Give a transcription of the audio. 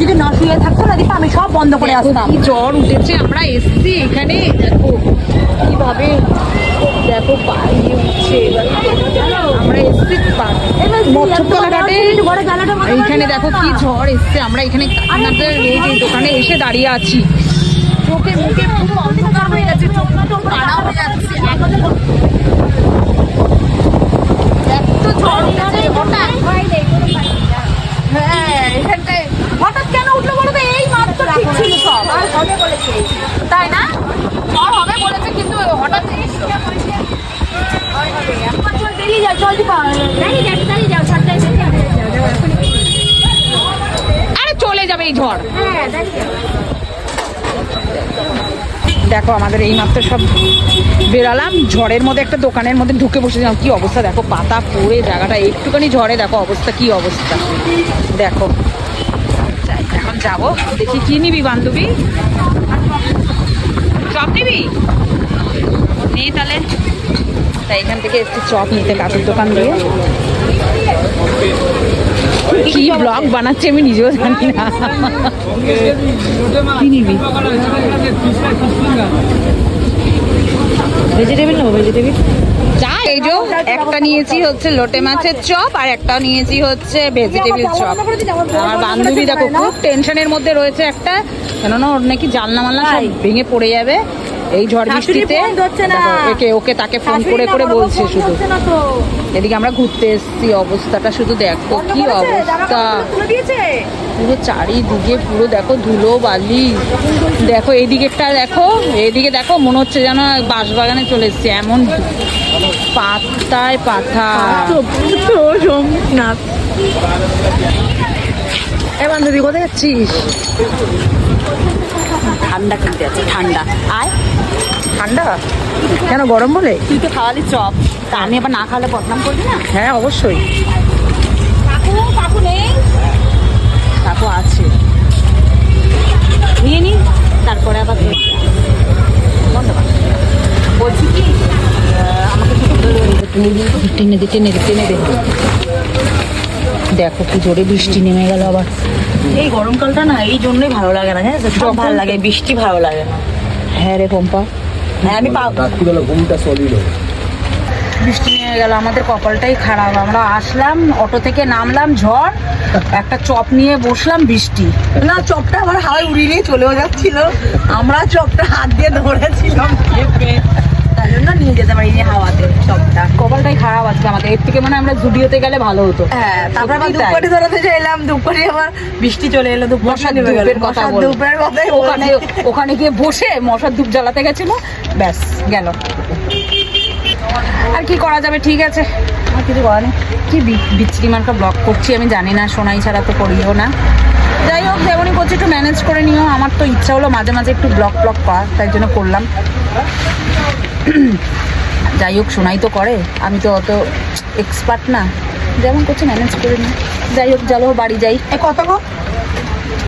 যদি না শুয়ে থাকতো না দেখি আমি সব বন্ধ করে আসতাম কি জ্বর উঠেছে আমরা এসছি এখানে দেখো কীভাবে দেখো পায়ে উঠছে আমরা এসছি এইখানে দেখো কি ঝড় এসছে আমরা এখানে আপনাদের এই দোকানে এসে দাঁড়িয়ে আছি। চোখে মুখে পুরো অন্ধকার হয়ে গেছে চোখ মুখে কানা হয়ে যাচ্ছে এত ঝড় উঠেছে হঠাৎ হ্যাঁ এখানটায় হঠাৎ কেন উঠল বলো তো এই মাত্র ঠিক ছিল সব আর হবে বলেছে তাই না ঝড় হবে বলেছে কিন্তু হঠাৎ চল বেরিয়ে যাও চল দীপা আরে চলে যাবে এই ঝড়। দেখো আমাদের এই মাত্র সব বেরালাম। ঝড়ের মধ্যে একটা দোকানের মধ্যে ঢুকে বসেছিলাম। কি অবস্থা? দেখো পাতা পড়ে জায়গাটা। একটুখানি ঝড়ে দেখো অবস্থা কি অবস্থা। দেখো। এখন যাব। দেখি কি নিবি বান্ধবী? সব নিবি? নেই তাহলে। তাই এখান থেকে একটু চপ নিতে কাকুর দোকান দিয়ে। কি ব্লগ বানাচ্ছে আমি নিজেও জানি না। কি নিবি? ভেজিটেবিল নেব ভেজিটেবিল চা এই যে একটা নিয়েছি হচ্ছে লোটে মাছের চপ আর একটা নিয়েছি হচ্ছে ভেজিটেবিল চপ। আমার বান্ধবী দেখো খুব টেনশনের মধ্যে রয়েছে একটা। কেননা ওর নাকি জানলা মালনা সব ভেঙে পড়ে যাবে। এই ঝড় বৃষ্টিতে একে ওকে তাকে ফোন করে করে বলছে শুধু। এদিকে আমরা ঘুরতে এসেছি অবস্থাটা শুধু দেখো কি অবস্থা। পুরো চারিদিকে পুরো দেখো ধুলো বালি। দেখো এইদিকেরটা দেখো এইদিকে দেখো মনে হচ্ছে যেন বাঁশ বাগানে চলে এসছে এমন পাতায় পাতা। এ বান্ধবী কোথায় যাচ্ছিস? ঠান্ডা কিনতে আছে ঠান্ডা। আয় ঠান্ডা? কেন গরম বলে? তুই তো খাওয়ালি চপ। তা আমি আবার না খাওয়ালে বদনাম করবি না? হ্যাঁ অবশ্যই। কাকু কাকু নেই? কাকু আছে। নিয়ে নি তারপরে আবার। বন্ধ বলছি কি আমাকে কিছু টেনে দে টেনে দে টেনে দে। দেখো কি জোরে বৃষ্টি নেমে গেল আবার। এই গরমকালটা না এই জন্যই ভালো লাগে না জানিস সব ভালো লাগে বৃষ্টি ভালো লাগে না। হ্যাঁ রে পম্পা। হ্যাঁ আমি রাত্রিবেলা ঘুমটা সলিড বৃষ্টি নেমে গেল আমাদের কপালটাই খারাপ। আমরা আসলাম অটো থেকে নামলাম ঝড় একটা চপ নিয়ে বসলাম বৃষ্টি। না চপটা আমার হাওয়ায় উড়িয়ে নিয়ে চলেও যাচ্ছিল। আমরা চপটা হাত দিয়ে ধরেছিলাম তাই জন্য নিয়ে যেতে পারিনি চপটা কপালটাই খারাপ আজকে আমাদের। এর থেকে মানে আমরা জুডিওতে গেলে ভালো হতো। হ্যাঁ তারপর আবার দুপুরে ধরাতে চাইলাম দুপুরে আবার বৃষ্টি চলে এলো দুপুর মশার। ধূপের কথা বল। ধূপের কথাই ওখানে ওখানে গিয়ে বসে মশার ধূপ জ্বালাতে গেছিল ব্যাস গেল। আর কি করা যাবে ঠিক আছে। আর কিছু করার নেই। কি বিচ্ছিরি মার্কা ব্লক করছি আমি জানি না সোনাই ছাড়া তো করিও না। যাই হোক যেমনই করছি একটু ম্যানেজ করে নিও। আমার তো ইচ্ছা হলো মাঝে মাঝে একটু ব্লক ব্লক পাওয়া তাই জন্য করলাম। যাই হোক শোনাই তো করে। আমি তো অত এক্সপার্ট না। যেমন করছে ম্যানেজ করে নি যাই হোক, চলো, বাড়ি যাই। কত গো?